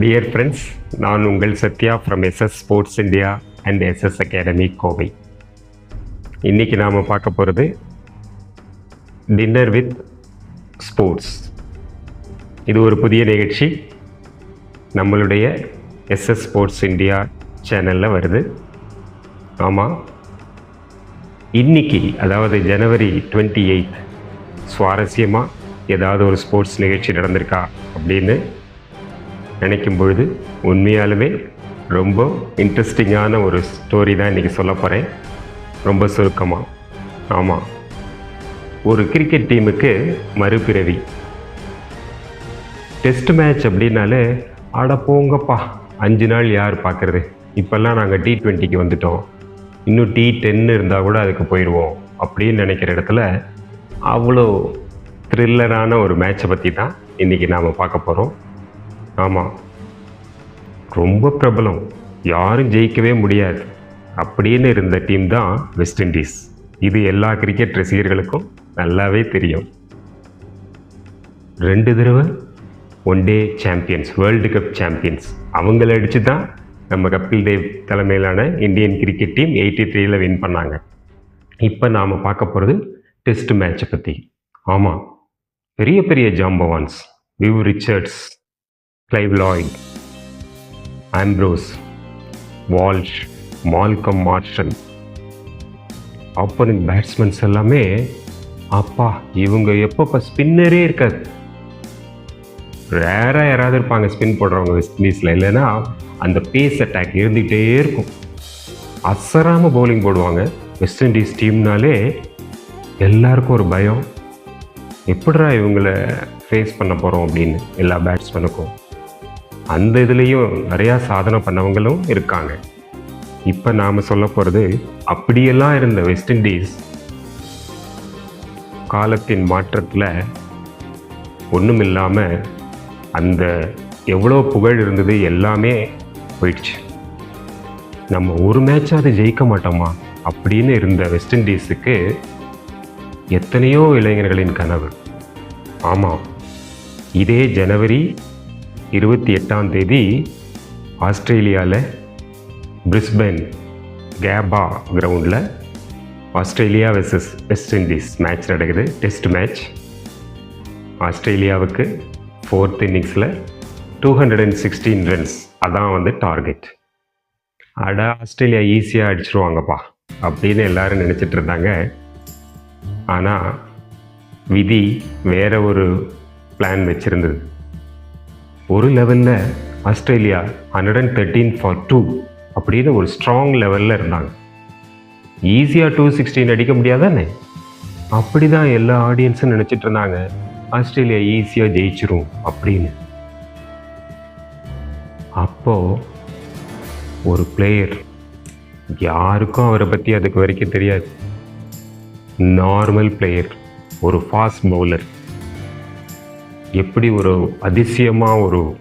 Dear friends நான் உங்கள் Sathya from SS sports India and SS academy Kovai இன்றைக்கி நாம் பார்க்க போகிறது டின்னர் வித் ஸ்போர்ட்ஸ் இது ஒரு புதிய நிகழ்ச்சி. நம்மளுடைய எஸ்எஸ் ஸ்போர்ட்ஸ் இந்தியா சேனலில் வருது. ஆமாம் இன்னைக்கு அதாவது ஜனவரி டுவெண்ட்டி எயிட் சுவாரஸ்யமாக ஏதாவது ஒரு ஸ்போர்ட்ஸ் நிகழ்ச்சி நடந்திருக்கா அப்படின்னு நினைக்கும் பொழுது உண்மையாலுமே ரொம்ப இன்ட்ரெஸ்டிங்கான ஒரு ஸ்டோரி தான் இன்றைக்கி சொல்ல போகிறேன் ரொம்ப சுருக்கமாக ஆமாம் ஒரு கிரிக்கெட் டீமுக்கு மறுபிறவி. டெஸ்ட் மேட்ச் அப்படின்னாலே ஆட போங்கப்பா. அஞ்சு நாள் யார் பார்க்குறது? இப்போல்லாம் நாங்கள் டி ட்வெண்ட்டிக்கு வந்துட்டோம். இன்னும் டி டென்னு இருந்தால் கூட அதுக்கு போயிடுவோம் அப்படின்னு நினைக்கிற இடத்துல அவ்வளோ த்ரில்லரான ஒரு மேட்சை பற்றி தான் இன்றைக்கி நாம் பார்க்க போகிறோம் ஆமாம் ரொம்ப பிரபலம். யாரும் ஜெயிக்கவே முடியாது. அப்படின்னு இருந்த டீம் தான் வெஸ்ட் இண்டீஸ் இது எல்லா கிரிக்கெட் ரசிகர்களுக்கும் நல்லாவே தெரியும். ரெண்டு தடவை one day champions world cup champions அவங்கள அடித்து தான் நம்ம கபில் தேவ் தலைமையிலான இந்தியன் கிரிக்கெட் டீம் எயிட்டி த்ரீயில் வின் பண்ணாங்க. இப்போ நாம் பார்க்க போகிறது டெஸ்ட் மேட்சை பற்றி ஆமாம் பெரிய பெரிய ஜாம்பவான்ஸ் Viv Richards Clive Lloyd Ambrose Walsh Malcolm Marshall opponent batsmen எல்லாமே அப்பா இவங்க எப்பப்போ ஸ்பின்னரே இருக்காது. ரேராக யாராவது இருப்பாங்க ஸ்பின் போடுறவங்க வெஸ்ட் இண்டீஸில் இல்லைன்னா அந்த பேஸ் அட்டாக் இருந்துகிட்டே இருக்கும். அசராமல் பவுலிங் போடுவாங்க வெஸ்ட் இண்டீஸ் டீம்னாலே எல்லாருக்கும் ஒரு பயம். எப்படிடா இவங்கள ஃபேஸ் பண்ண போகிறோம் அப்படின்னு எல்லா பேட்ஸ்மேனுக்கும் அந்த இதுலேயும் நிறையா சாதனை பண்ணவங்களும் இருக்காங்க. இப்போ நாம் சொல்ல போகிறது அப்படியெல்லாம் இருந்த வெஸ்ட் இண்டீஸ் காலத்தின் மாற்றத்தில் ஒன்றும் இல்லாமல் அந்த எவ்வளோ புகழ் இருந்தது எல்லாமே போயிடுச்சு. நம்ம ஒரு மேட்சாவது ஜெயிக்க மாட்டோமா? அப்படின்னு இருந்த வெஸ்ட் இண்டீஸுக்கு எத்தனையோ இளைஞர்களின் கனவு. ஆமாம் இதே ஜனவரி இருபத்தி எட்டாம் தேதி ஆஸ்திரேலியாவில் பிரிஸ்பென் கேபா கிரவுண்டில் Australia versus West Indies match நடக்குது. டெஸ்ட் மேட்ச் ஆஸ்திரேலியாவுக்கு ஃபோர்த் இன்னிங்ஸில் two hundred and sixteen runs அதான் வந்து டார்கெட் அட ஆஸ்திரேலியா ஈஸியாக அடிச்சிருவாங்கப்பா அப்படின்னு எல்லாரும் நினச்சிட்டு இருந்தாங்க. ஆனால் விதி வேற ஒரு பிளான் வச்சுருந்தது. ஒரு லெவலில் Australia hundred and thirteen for two அப்படின்னு ஒரு ஸ்ட்ராங் லெவலில் இருந்தாங்க. ஈஸியாக டூ சிக்ஸ்டீன் அடிக்க முடியாதானே? அப்படி தான் எல்லா ஆடியன்ஸும் நினச்சிட்டு இருந்தாங்க. ஆஸ்திரேலியா ஈஸியாக ஜெயிச்சிரும் அப்படின்னு. அப்போது ஒரு பிளேயர் யாருக்கும் அவரை பற்றி அதுக்கு வரைக்கும் தெரியாது. நார்மல் பிளேயர் ஒரு ஃபாஸ்ட் பவுலர் எப்படி ஒரு அதிசயமாக ஒரு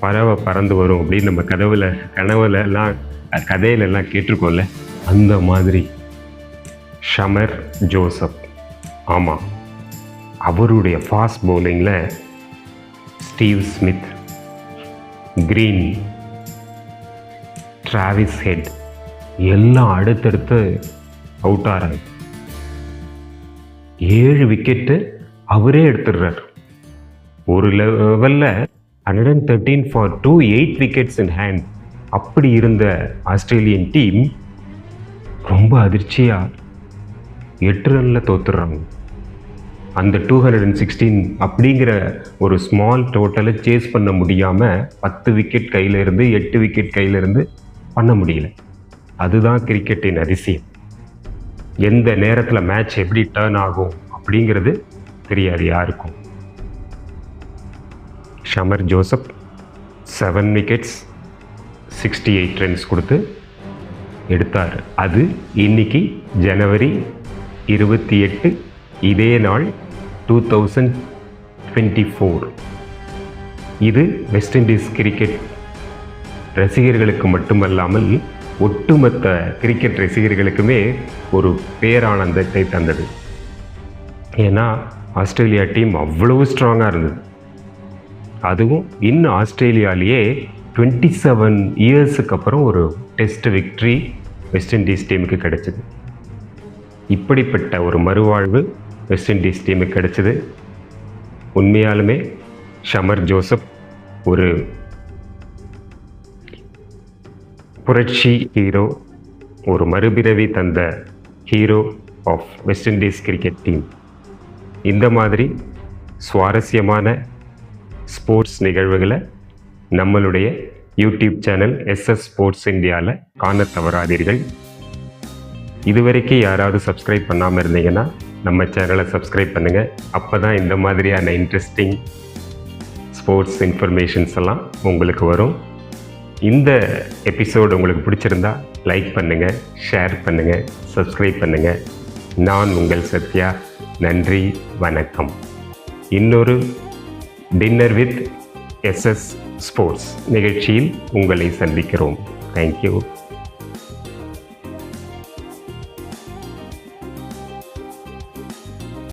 பறவை பறந்து வரும் அப்படின்னு நம்ம கதவுல கனவுல எல்லாம் கதையில எல்லாம் கேட்டிருக்கோம்ல அந்த மாதிரி ஷமர் ஜோசப். ஆமாம் அவருடைய fast பவுலிங்கில் Steve Smith Green Travis Head எல்லாம் அடுத்தடுத்து அவுட் ஆகிறாங்க ஏழு விக்கெட்டு அவரே எடுத்துடுறார். ஒரு லெவலில் hundred and thirteen for two eight wickets in hand அப்படி இருந்த ஆஸ்திரேலியன் டீம் ரொம்ப அதிர்ச்சியாக எட்டு ரனில் தோத்துடுறாங்க. அந்த டூ ஹண்ட்ரட் அண்ட் சிக்ஸ்டீன் அப்படிங்கிற ஒரு ஸ்மால் டோட்டலை சேஸ் பண்ண முடியாமல் பத்து விக்கெட் கையில் இருந்து எட்டு விக்கெட் கையில் இருந்து பண்ண முடியல. அதுதான் கிரிக்கெட்டின் அதிசயம். எந்த நேரத்தில் மேட்ச் எப்படி டேர்ன் ஆகும் அப்படிங்கிறது தெரியாது யாருக்கும். Shamar Joseph seven wickets sixty eight runs கொடுத்து எடுத்தார். அது இன்னைக்கு ஜனவரி இருபத்தி எட்டு இதே நாள் டூ தௌசண்ட் டுவெண்ட்டி ஃபோர் இது வெஸ்ட் இண்டீஸ் கிரிக்கெட் ரசிகர்களுக்கு மட்டுமல்லாமல் ஒட்டுமொத்த கிரிக்கெட் ரசிகர்களுக்குமே ஒரு பேரானந்தத்தை தந்தது. ஏன்னா ஆஸ்திரேலியா டீம் அவ்வளவு ஸ்ட்ராங்காக இருந்தது. அதுவும் இன்னும் ஆஸ்திரேலியாலேயே டுவெண்ட்டி செவன் இயர்ஸுக்கு அப்புறம் ஒரு டெஸ்ட் விக்ட்ரி வெஸ்ட் இண்டீஸ் டீமுக்கு கிடைச்சிது. இப்படிப்பட்ட ஒரு மறுவாழ்வு வெஸ்ட் இண்டீஸ் டீமுக்கு கிடைச்சிது. உண்மையாலுமே ஷமர் ஜோசப் ஒரு புரட்சி ஹீரோ ஒரு மறுபிறவி தந்த hero of West Indies cricket team இந்த மாதிரி சுவாரஸ்யமான ஸ்போர்ட்ஸ் நிகழ்வுகளை நம்மளுடைய யூடியூப் சேனல் எஸ்எஸ் ஸ்போர்ட்ஸ் இந்தியாவில் காண தவறாதீர்கள். இதுவரைக்கும் யாராவது சப்ஸ்கிரைப் பண்ணாமல் இருந்தீங்கன்னா நம்ம சேனலை சப்ஸ்கிரைப் பண்ணுங்கள் அப்போ தான் இந்த மாதிரியான இன்ட்ரெஸ்டிங் ஸ்போர்ட்ஸ் இன்ஃபர்மேஷன்ஸ் எல்லாம் உங்களுக்கு வரும். இந்த எபிசோடு உங்களுக்கு பிடிச்சிருந்தா லைக் பண்ணுங்கள் ஷேர் பண்ணுங்கள் சப்ஸ்கிரைப் பண்ணுங்கள் நான் உங்கள் சத்யா. நன்றி வணக்கம். இன்னொரு டின்னர் வித் எஸ்எஸ் ஸ்போர்ட்ஸ் நிகழ்ச்சியில் உங்களை சந்திக்கிறோம். தேங்க்யூ